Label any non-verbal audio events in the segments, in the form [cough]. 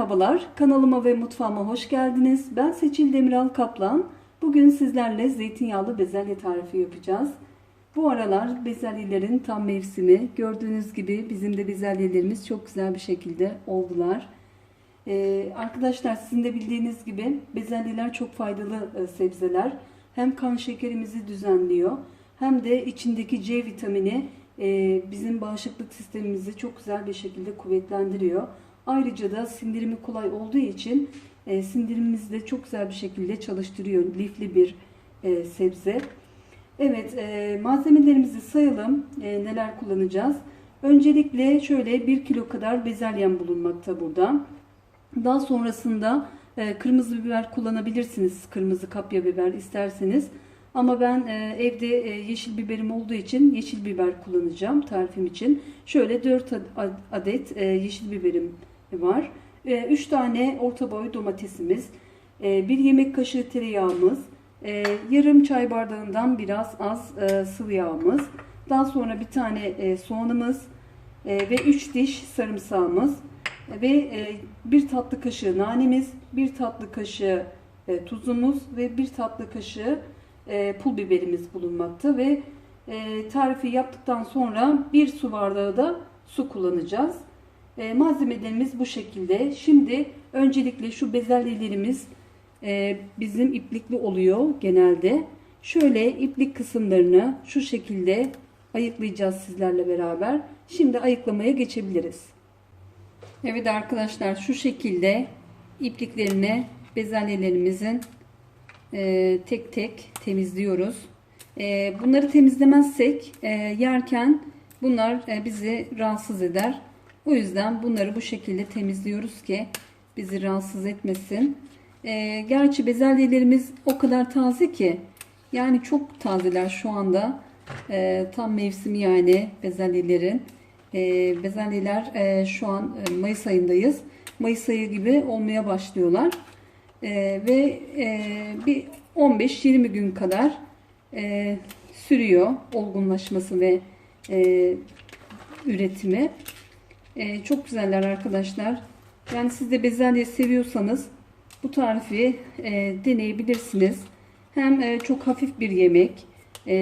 Merhabalar. Kanalıma ve mutfağıma hoş geldiniz. Ben Seçil Demiral Kaplan. Bugün sizlerle zeytinyağlı bezelye tarifi yapacağız. Bu aralar bezelyelerin tam mevsimi. Gördüğünüz gibi bizim de bezelyelerimiz çok güzel bir şekilde oldular. Ee, arkadaşlar sizin de bildiğiniz gibi bezelyeler çok faydalı e, sebzeler. Hem kan şekerimizi düzenliyor hem de içindeki C vitamini e, bizim bağışıklık sistemimizi çok güzel bir şekilde kuvvetlendiriyor. Ayrıca da sindirimi kolay olduğu için e, sindirimimizi de çok güzel bir şekilde çalıştırıyor. Lifli bir e, sebze. Evet e, malzemelerimizi sayalım. E, neler kullanacağız. Öncelikle şöyle 1 kilo kadar bezelyem bulunmakta burada. Daha sonrasında e, kırmızı biber kullanabilirsiniz. Kırmızı kapya biber isterseniz. Ama ben e, evde e, yeşil biberim olduğu için yeşil biber kullanacağım tarifim için. Şöyle 4 adet e, yeşil biberim var. 3 tane orta boy domatesimiz, 1 yemek kaşığı tereyağımız, yarım çay bardağından biraz az sıvı yağımız, daha sonra bir tane soğanımız ve 3 diş sarımsağımız ve bir tatlı kaşığı nanemiz, bir tatlı kaşığı tuzumuz ve bir tatlı kaşığı pul biberimiz bulunmakta ve tarifi yaptıktan sonra bir su bardağı da su kullanacağız. E, malzemelerimiz bu şekilde. Şimdi öncelikle şu bezelyelerimiz e, bizim iplikli oluyor genelde. Şöyle iplik kısımlarını şu şekilde ayıklayacağız sizlerle beraber. Şimdi ayıklamaya geçebiliriz. Evet arkadaşlar şu şekilde ipliklerini bezelyelerimizin e, tek tek temizliyoruz. Bunları temizlemezsek yerken bunlar bizi rahatsız eder. O yüzden bunları bu şekilde temizliyoruz ki bizi rahatsız etmesin. E, gerçi bezelyelerimiz o kadar taze ki yani çok tazeler şu anda. E, tam mevsimi yani bezelyelerin. E, bezelyeler e, şu an e, Mayıs ayındayız. Mayıs ayı gibi olmaya başlıyorlar. E, ve e, bir 15-20 gün kadar e, sürüyor olgunlaşması ve e, üretimi. Ee, çok güzeller arkadaşlar. Yani siz de bezelye seviyorsanız bu tarifi e, deneyebilirsiniz. Hem e, çok hafif bir yemek. E,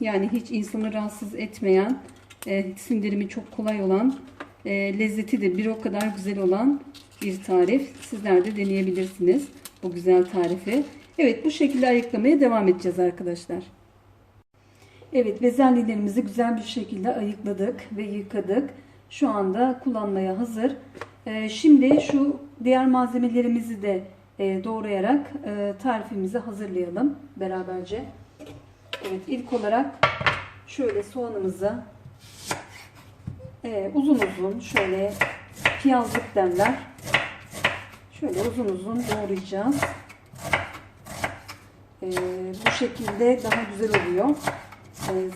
yani hiç insanı rahatsız etmeyen, e, sindirimi çok kolay olan, e, lezzeti de bir o kadar güzel olan bir tarif. Sizler de deneyebilirsiniz bu güzel tarifi. Evet bu şekilde ayıklamaya devam edeceğiz arkadaşlar. Evet bezelyelerimizi güzel bir şekilde ayıkladık ve yıkadık şu anda kullanmaya hazır. Ee, şimdi şu diğer malzemelerimizi de e, doğrayarak e, tarifimizi hazırlayalım beraberce. Evet ilk olarak şöyle soğanımızı e, uzun uzun şöyle piyazlık derler. Şöyle uzun uzun doğrayacağız. bu şekilde daha güzel oluyor.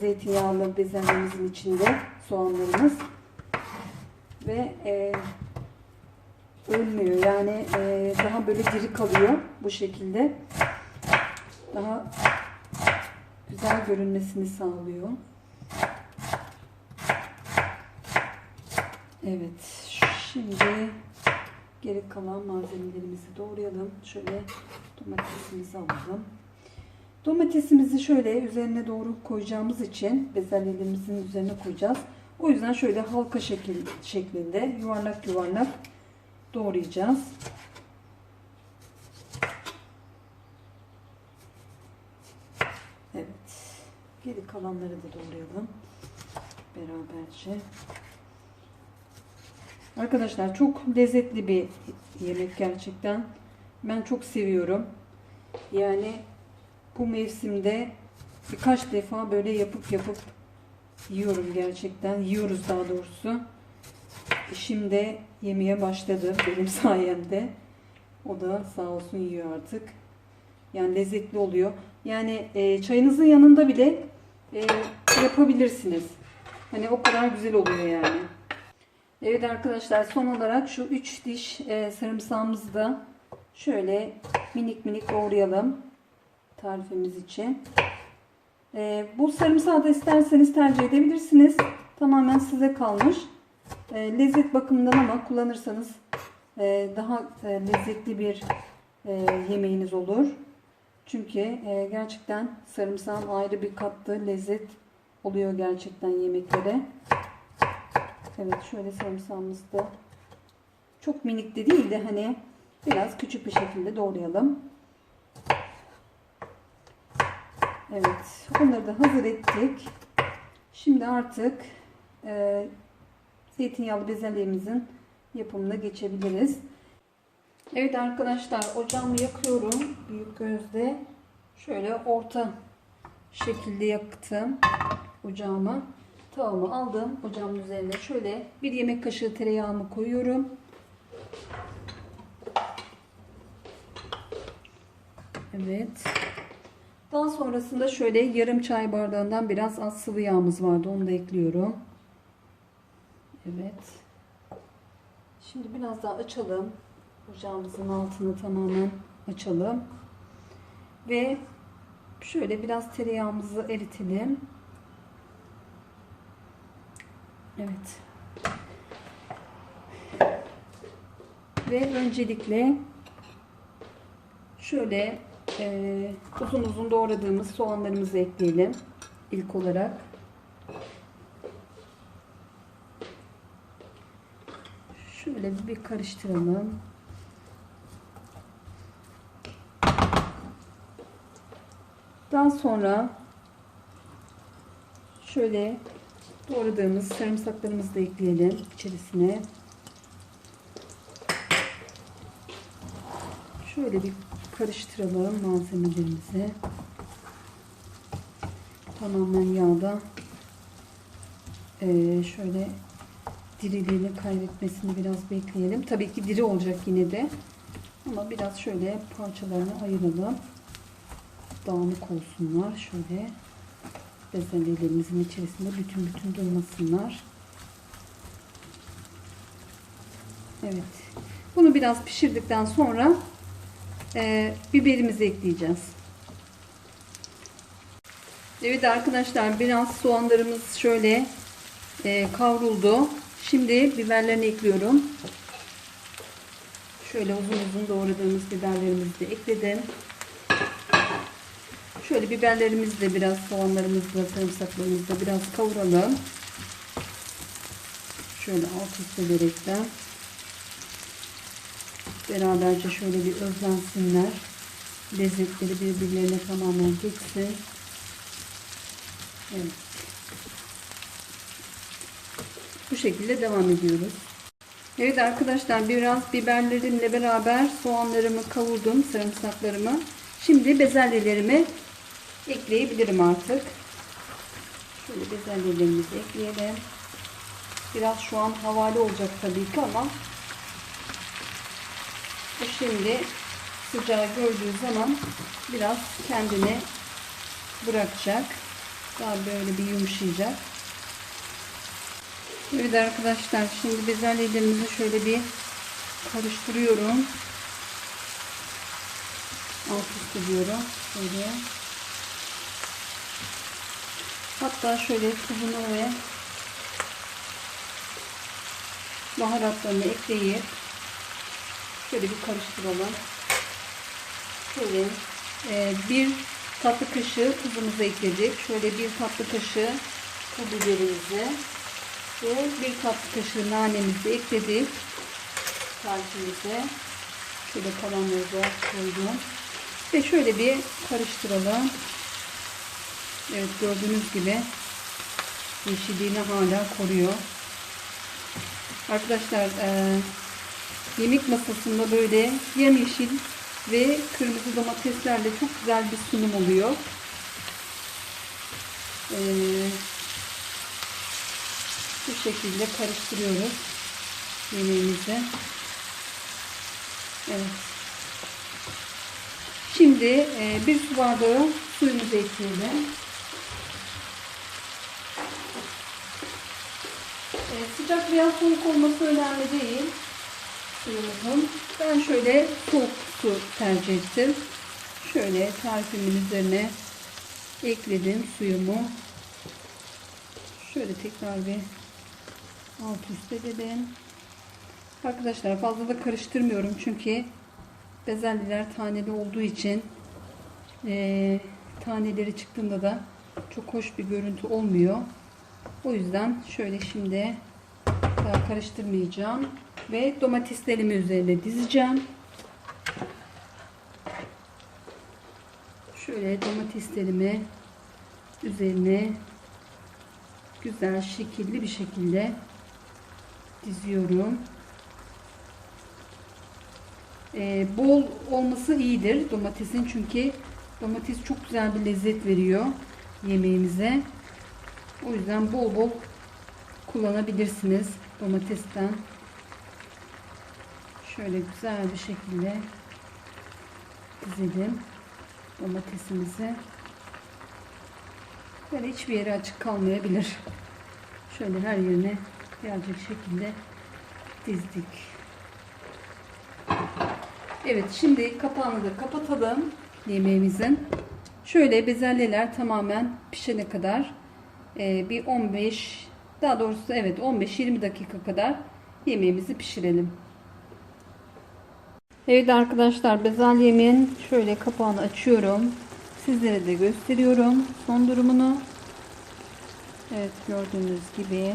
zeytinyağlı bezelyemizin içinde soğanlarımız ve e, ölmüyor. Yani e, daha böyle diri kalıyor bu şekilde. Daha güzel görünmesini sağlıyor. Evet. Şimdi geri kalan malzemelerimizi doğrayalım. Şöyle domatesimizi alalım. Domatesimizi şöyle üzerine doğru koyacağımız için bezelyelerimizin üzerine koyacağız. O yüzden şöyle halka şekil, şeklinde yuvarlak yuvarlak doğrayacağız. Evet. Geri kalanları da doğrayalım. Beraberce. Arkadaşlar çok lezzetli bir yemek gerçekten. Ben çok seviyorum. Yani bu mevsimde birkaç defa böyle yapıp yapıp yiyorum gerçekten. Yiyoruz daha doğrusu. Şimdi yemeye başladı benim [laughs] sayemde. O da sağ olsun yiyor artık. Yani lezzetli oluyor. Yani e, çayınızın yanında bile e, yapabilirsiniz. Hani o kadar güzel oluyor yani. Evet arkadaşlar son olarak şu 3 diş e, sarımsağımızı da şöyle minik minik doğrayalım tarifimiz için. E, bu sarımsağı da isterseniz tercih edebilirsiniz. Tamamen size kalmış. E, lezzet bakımından ama kullanırsanız e, daha e, lezzetli bir e, yemeğiniz olur. Çünkü e, gerçekten sarımsağın ayrı bir kattığı lezzet oluyor gerçekten yemeklere. Evet şöyle sarımsağımız da çok minik de değil de hani biraz küçük bir şekilde doğrayalım. Evet onları da hazır ettik. Şimdi artık e, zeytinyağlı bezelyemizin yapımına geçebiliriz. Evet arkadaşlar ocağımı yakıyorum büyük gözde. Şöyle orta şekilde yaktım ocağımı. Tavamı aldım ocağımın üzerine şöyle bir yemek kaşığı tereyağımı koyuyorum. Evet. Daha sonrasında şöyle yarım çay bardağından biraz az sıvı yağımız vardı. Onu da ekliyorum. Evet. Şimdi biraz daha açalım. Ocağımızın altını tamamen açalım. Ve şöyle biraz tereyağımızı eritelim. Evet. Ve öncelikle şöyle e, uzun uzun doğradığımız soğanlarımızı ekleyelim. İlk olarak. Şöyle bir karıştıralım. Daha sonra şöyle doğradığımız sarımsaklarımızı da ekleyelim içerisine. Şöyle bir karıştıralım malzemelerimizi. Tamamen yağda ee, şöyle diriliğini kaybetmesini biraz bekleyelim. Tabii ki diri olacak yine de. Ama biraz şöyle parçalarını ayıralım. Dağınık olsunlar. Şöyle bezelyelerimizin içerisinde bütün bütün durmasınlar. Evet. Bunu biraz pişirdikten sonra e, biberimizi ekleyeceğiz. Evet arkadaşlar biraz soğanlarımız şöyle e, kavruldu. Şimdi biberlerini ekliyorum. Şöyle uzun uzun doğradığımız biberlerimizi de ekledim. Şöyle biberlerimizi de biraz soğanlarımızla sarımsaklarımızla biraz kavuralım. Şöyle alt üst ederekten beraberce şöyle bir özlensinler. Lezzetleri birbirlerine tamamen geçsin. Evet. Bu şekilde devam ediyoruz. Evet arkadaşlar biraz biberlerimle beraber soğanlarımı kavurdum, sarımsaklarımı. Şimdi bezelyelerimi ekleyebilirim artık. Şöyle bezelyelerimizi ekleyelim. Biraz şu an havale olacak tabii ki ama şimdi sıcağı gördüğü zaman biraz kendini bırakacak. Daha böyle bir yumuşayacak. Evet arkadaşlar şimdi bezelyelerimizi şöyle bir karıştırıyorum. Alt üst ediyorum. Şöyle. Hatta şöyle tuzunu ve baharatlarını ekleyip şöyle bir karıştıralım. Şöyle e, bir tatlı kaşığı tuzumuzu ekledik. Şöyle bir tatlı kaşığı pul biberimizi ve bir tatlı kaşığı nanemizi ekledik. Tarifimize. Şöyle kalanları koydum. Ve şöyle bir karıştıralım. Evet gördüğünüz gibi yeşilliğini hala koruyor. Arkadaşlar e, yemek masasında böyle yemyeşil ve kırmızı domateslerle çok güzel bir sunum oluyor. E, bu şekilde karıştırıyoruz yemeğimizi. Evet. Şimdi e, bir su bardağı suyumuzu ekleyelim. E, sıcak veya soğuk olması önemli değil suyumuzun. Ben şöyle soğuk su tercih ettim. Şöyle tarifimin üzerine ekledim suyumu. Şöyle tekrar bir alt üst edelim. Arkadaşlar fazla da karıştırmıyorum çünkü bezelyeler taneli olduğu için eee, taneleri çıktığında da çok hoş bir görüntü olmuyor. O yüzden şöyle şimdi daha karıştırmayacağım ve domateslerimi üzerine dizeceğim. Şöyle domateslerimi üzerine güzel şekilli bir şekilde diziyorum. Ee, bol olması iyidir domatesin çünkü domates çok güzel bir lezzet veriyor yemeğimize. O yüzden bol bol kullanabilirsiniz domatesten. Şöyle güzel bir şekilde dizelim domatesimizi. Böyle hiçbir yeri açık kalmayabilir. Şöyle her yerine gelecek şekilde dizdik. Evet şimdi kapağını da kapatalım yemeğimizin. Şöyle bezelyeler tamamen pişene kadar e, bir 15 daha doğrusu evet 15-20 dakika kadar yemeğimizi pişirelim. Evet arkadaşlar bezelyemin şöyle kapağını açıyorum. Sizlere de gösteriyorum son durumunu. Evet gördüğünüz gibi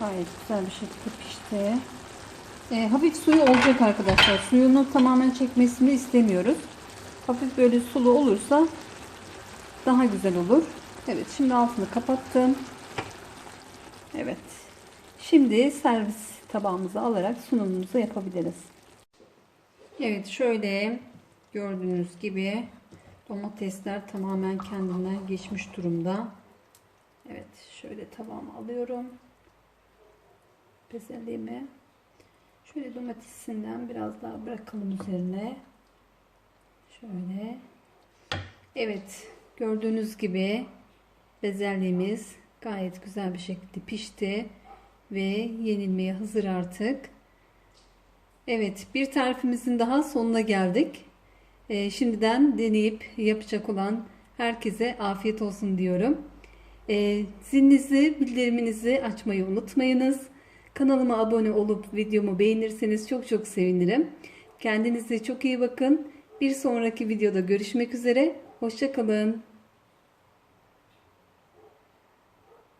gayet güzel bir şekilde pişti. E, hafif suyu olacak arkadaşlar. Suyunu tamamen çekmesini istemiyoruz. Hafif böyle sulu olursa daha güzel olur. Evet şimdi altını kapattım. Evet. Şimdi servis tabağımıza alarak sunumumuzu yapabiliriz. Evet şöyle gördüğünüz gibi domatesler tamamen kendinden geçmiş durumda. Evet şöyle tabağıma alıyorum. Bezelyemi. Şöyle domatesinden biraz daha bırakalım üzerine. Şöyle. Evet gördüğünüz gibi bezelyemiz gayet güzel bir şekilde pişti ve yenilmeye hazır artık. Evet bir tarifimizin daha sonuna geldik. Ee, şimdiden deneyip yapacak olan herkese afiyet olsun diyorum. Ee, zilinizi, bildiriminizi açmayı unutmayınız. Kanalıma abone olup videomu beğenirseniz çok çok sevinirim. Kendinize çok iyi bakın. Bir sonraki videoda görüşmek üzere. Hoşçakalın.